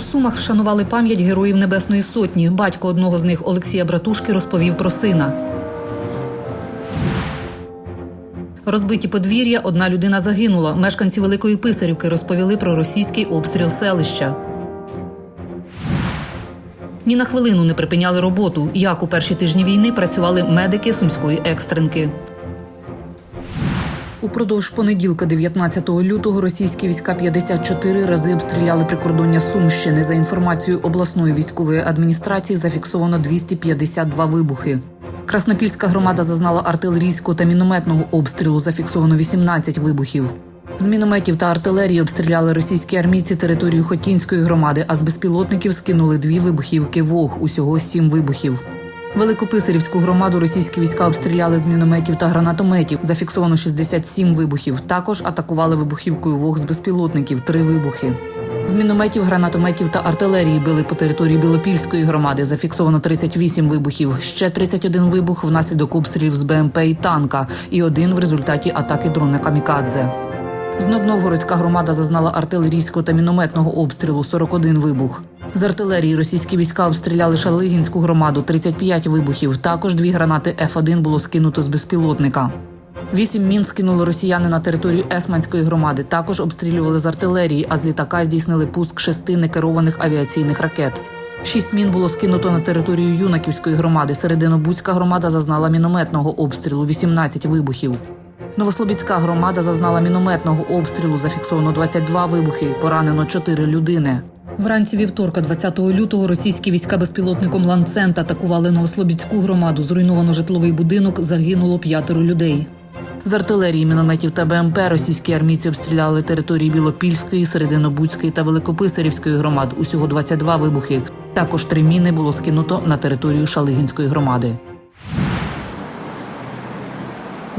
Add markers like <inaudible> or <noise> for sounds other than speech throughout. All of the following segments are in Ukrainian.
У Сумах вшанували пам'ять героїв Небесної Сотні. Батько одного з них Олексія Братушки розповів про сина. Розбиті подвір'я, одна людина загинула. Мешканці Великої Писарівки розповіли про російський обстріл селища. Ні на хвилину не припиняли роботу. Як у перші тижні війни працювали медики сумської екстренки. Упродовж понеділка, 19 лютого, російські війська 54 рази обстріляли прикордоння Сумщини. За інформацією обласної військової адміністрації, зафіксовано 252 вибухи. Краснопільська громада зазнала артилерійського та мінометного обстрілу. Зафіксовано 18 вибухів. З мінометів та артилерії обстріляли російські армійці територію Хотінської громади, а з безпілотників скинули дві вибухівки ВОГ. Усього сім вибухів. Великописарівську громаду російські війська обстріляли з мінометів та гранатометів. Зафіксовано 67 вибухів. Також атакували вибухівкою ВОГ з безпілотників три вибухи. З мінометів, гранатометів та артилерії били по території Білопільської громади. Зафіксовано 38 вибухів. Ще 31 вибух внаслідок обстрілів з БМП і танка, і один в результаті атаки дрона Камікадзе. Знобновгородська громада зазнала артилерійського та мінометного обстрілу 41 вибух. З артилерії російські війська обстріляли Шалигінську громаду 35 вибухів. Також дві гранати Ф1 було скинуто з безпілотника. Вісім мін скинули росіяни на територію Есманської громади. Також обстрілювали з артилерії, а з літака здійснили пуск шести некерованих авіаційних ракет. Шість мін було скинуто на територію Юнаківської громади. Серединобудська громада зазнала мінометного обстрілу 18 вибухів. Новослобідська громада зазнала мінометного обстрілу. Зафіксовано 22 вибухи, поранено 4 людини. Вранці вівторка, 20 лютого, російські війська безпілотником Ланцент атакували Новослобідську громаду. Зруйновано житловий будинок, загинуло п'ятеро людей. З артилерії, мінометів та БМП російські армійці обстріляли території Білопільської, Серединобудської та Великописарівської громад. Усього 22 вибухи. Також три міни було скинуто на територію Шалигінської громади.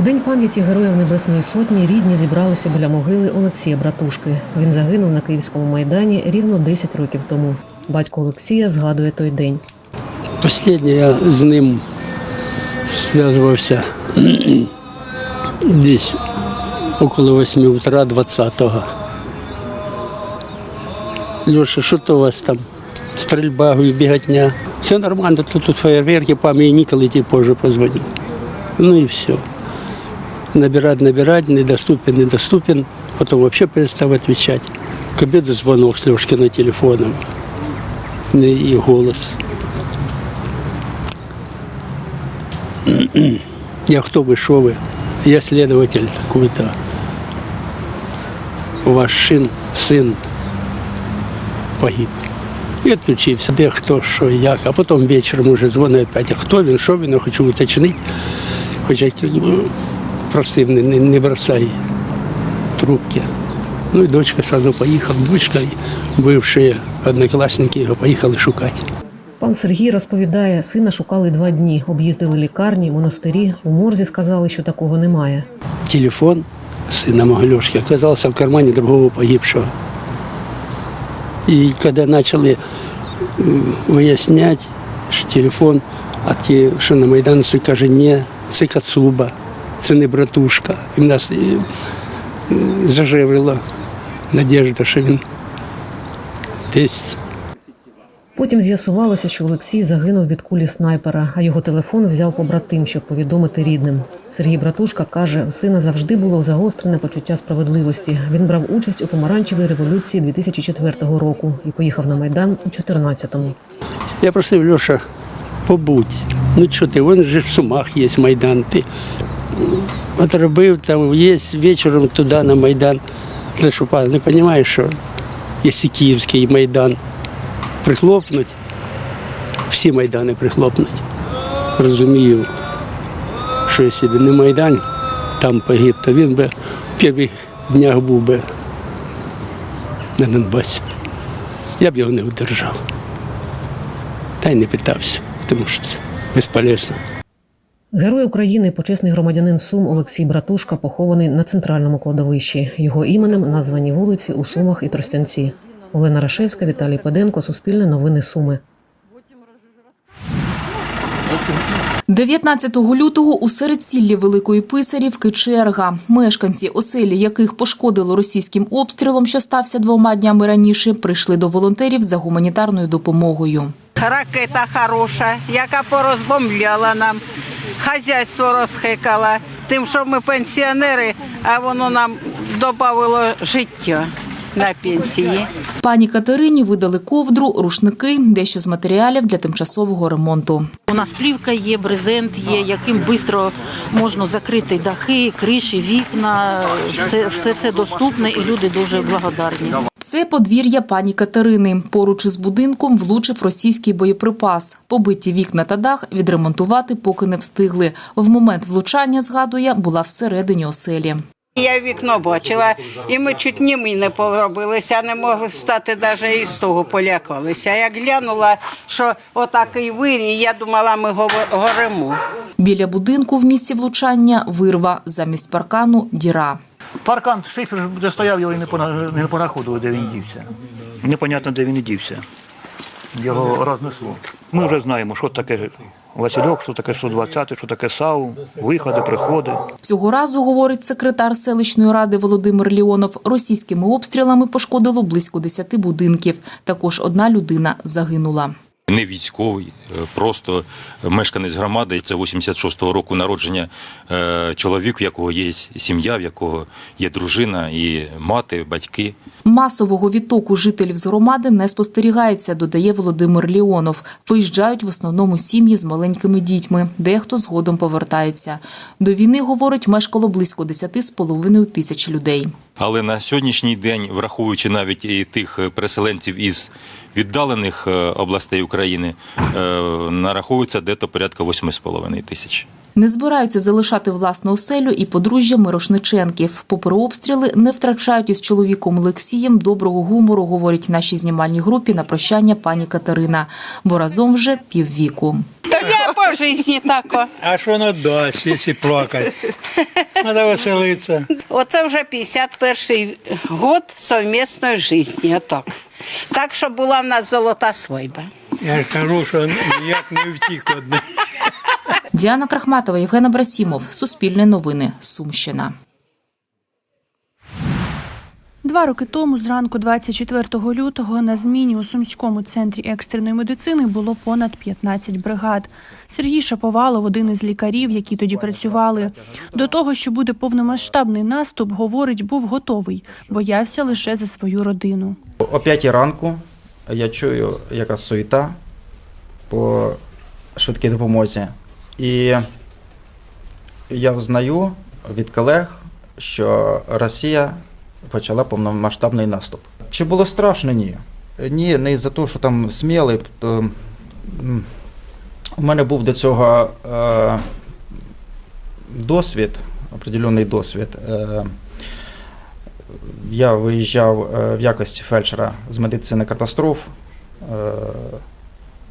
У день пам'яті Героїв Небесної Сотні рідні зібралися біля могили Олексія Братушки. Він загинув на Київському майдані рівно 10 років тому. Батько Олексія згадує той день. Останнє я з ним зв'язувався десь около 8 утра 20-го. Леша, що то у вас там? Стрільба, біготня. Все нормально, тут, тут фейерверки, ніколи ті позже позвоню. Ну і все. Набирать, набирать, недоступен, недоступен. Потом вообще перестав отвечать. К обеду звонок с Лешкиным телефоном. И голос. <clears throat> Я хто ви, що ви? Я следователь такой-то. Ваш син, син погиб. І відключився. Де хто, що, як. А потім вечором уже дзвонить опять. А хто він, що він, я хочу уточнити. Хоча ну, просив, не, не, не бросай трубки. Ну і дочка сразу поїхала, дочка і бивші однокласники його поїхали шукати. Пан Сергій розповідає, сина шукали два дні, об'їздили лікарні, монастирі. У морзі сказали, що такого немає. телефон сына Магалешки оказался в кармане другого погибшего. И когда начали м, выяснять, что телефон, а ті, що на Майдані, каже, ні, це Кацуба, це не братушка. І в нас е, зажеврила надіжда, що він десь Потім з'ясувалося, що Олексій загинув від кулі снайпера, а його телефон взяв побратим, щоб повідомити рідним. Сергій Братушка каже, в сина завжди було загострене почуття справедливості. Він брав участь у помаранчевій революції 2004 року і поїхав на майдан у 2014-му. Я просив Льоша, побудь. Ну що ти, вон же в Сумах є Майдан. Ти отробив, там є вечором туди на Майдан. Що, не розумієш, що якщо Київський Майдан прихлопнуть, всі Майдани прихлопнуть. Розумію, що якщо б не Майдан там погиб, то він би в перших днях був би на Донбасі. Я б його не удержав. Та й не питався, тому що це безполезно. Герой України, почесний громадянин Сум Олексій Братушка, похований на центральному кладовищі. Його іменем названі вулиці у Сумах і Тростянці. Олена Рашевська, Віталій Педенко, Суспільне новини Суми. 19 лютого у середсіллі Великої Писарівки черга. Мешканці, оселі яких пошкодило російським обстрілом, що стався двома днями раніше, прийшли до волонтерів за гуманітарною допомогою. Ракета хороша, яка порозбомбляла нам, хазяйство розхикала. Тим, що ми пенсіонери, а воно нам додавало життя на пенсії. Пані Катерині видали ковдру, рушники, дещо з матеріалів для тимчасового ремонту. У нас плівка є, брезент є, яким швидко можна закрити дахи, криші, вікна. Все, все це доступне і люди дуже благодарні. Це подвір'я пані Катерини. Поруч із будинком влучив російський боєприпас. Побиті вікна та дах відремонтувати поки не встигли. В момент влучання, згадує, була всередині оселі. Я вікно бачила, і ми чуть німі не поробилися, не могли встати навіть із того полякалися. Як глянула, що отакий вирій, я думала, ми горимо. Біля будинку в місці влучання вирва, замість паркану діра. Паркан шифер де стояв, його і не пона- понаходили, де він дівся. Непонятно, де він і дівся. Його рознесло. Ми вже знаємо, що таке Васильок, що таке 120, що таке САУ, виходи, приходи. Цього разу, говорить секретар селищної ради Володимир Ліонов, російськими обстрілами пошкодило близько 10 будинків. Також одна людина загинула. Не військовий, е, просто мешканець громади. Це 86-го року народження е, чоловік, в якого є сім'я, в якого є дружина і мати, батьки. Масового відтоку жителів з громади не спостерігається, додає Володимир Ліонов. Виїжджають в основному сім'ї з маленькими дітьми, дехто згодом повертається. До війни, говорить, мешкало близько 10,5 тисяч людей. Але на сьогоднішній день, враховуючи навіть і тих е, переселенців із віддалених е, областей України, е, нараховується дето порядка 8,5 тисяч. Не збираються залишати власну оселю і подружжя Мирошниченків. Попри обстріли, не втрачають із чоловіком Олексієм доброго гумору, говорить нашій знімальній групі на прощання пані Катерина, бо разом вже піввіку. Я житті тако. А що воно дасть, якщо плакати? Треба веселитися. Оце вже 51-й год совмісної житті. Отак. Так що була в нас золота свадьба. Я ж кажу, що ніяк не втік одне. Діана Крахматова, Євген Абрасімов, Суспільне новини, Сумщина. Два роки тому, зранку 24 лютого, на зміні у Сумському центрі екстреної медицини було понад 15 бригад. Сергій Шаповалов, один із лікарів, які тоді працювали. До того, що буде повномасштабний наступ, говорить, був готовий, боявся лише за свою родину. О п'ятій ранку я чую якась суєта по швидкій допомозі. І я взнаю від колег, що Росія почала повномасштабний наступ. Чи було страшно? Ні. Ні, не із-за того, що там сміли. То, м, у мене був до цього е, досвід, определений досвід. Е, я виїжджав е, в якості фельдшера з медицини катастроф е,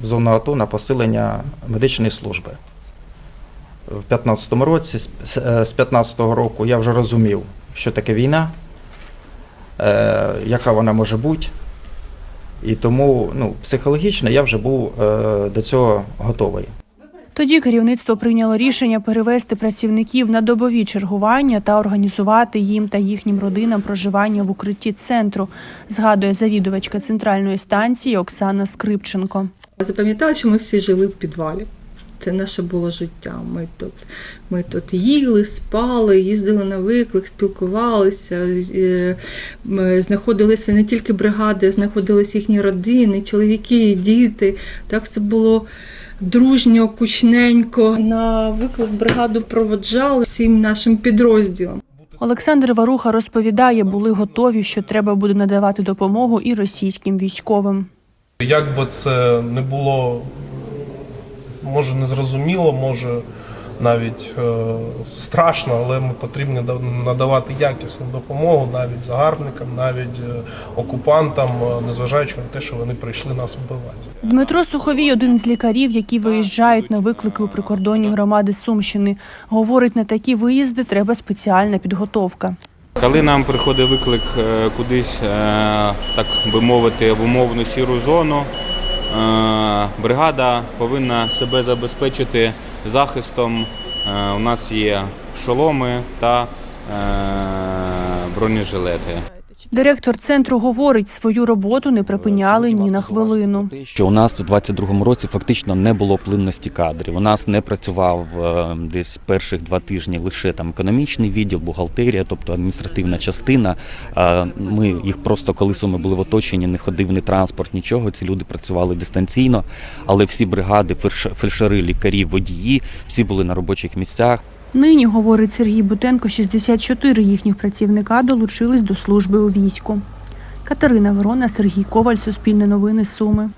в зону АТО на посилення медичної служби. В 15-му році, з- з е, з 15-го року я вже розумів, що таке війна, е, яка вона може бути. І тому ну, психологічно я вже був е, до цього готовий. Тоді керівництво прийняло рішення перевести працівників на добові чергування та організувати їм та їхнім родинам проживання в укритті центру, згадує завідувачка центральної станції Оксана Скрипченко. Запам'ятала, що ми всі жили в підвалі. Це наше було життя. Ми тут, ми тут їли, спали, їздили на виклик, спілкувалися. е, Ми знаходилися не тільки бригади, знаходилися їхні родини, чоловіки, діти. Так це було дружньо, кучненько. На виклик бригаду проводжали всім нашим підрозділам. Олександр Варуха розповідає, були готові, що треба буде надавати допомогу і російським військовим. Як би це не було, може незрозуміло, може навіть е, страшно, але ми потрібні да- надавати якісну допомогу навіть загарбникам, навіть е, окупантам, е, незважаючи на те, що вони прийшли нас вбивати. Дмитро Суховій, один з лікарів, які виїжджають на виклики у прикордонні громади Сумщини, говорить, на такі виїзди треба спеціальна підготовка. Коли нам приходить виклик е, кудись, так би мовити, в умовну сіру зону, Бригада повинна себе забезпечити захистом. Е, У нас є шоломи та е, бронежилети. Директор центру говорить, свою роботу не припиняли ні на хвилину. що у нас в 22-му році фактично не було плинності кадрів. У нас не працював е, десь перших два тижні лише там економічний відділ, бухгалтерія, тобто адміністративна частина. Ми їх просто коли суми були в оточенні, не ходив ні транспорт, нічого. Ці люди працювали дистанційно, але всі бригади, фельдш- фельдшери, лікарі, водії, всі були на робочих місцях. Нині, говорить Сергій Бутенко, 64 їхніх працівника долучились до служби у війську. Катерина Ворона, Сергій Коваль, Суспільне новини, Суми.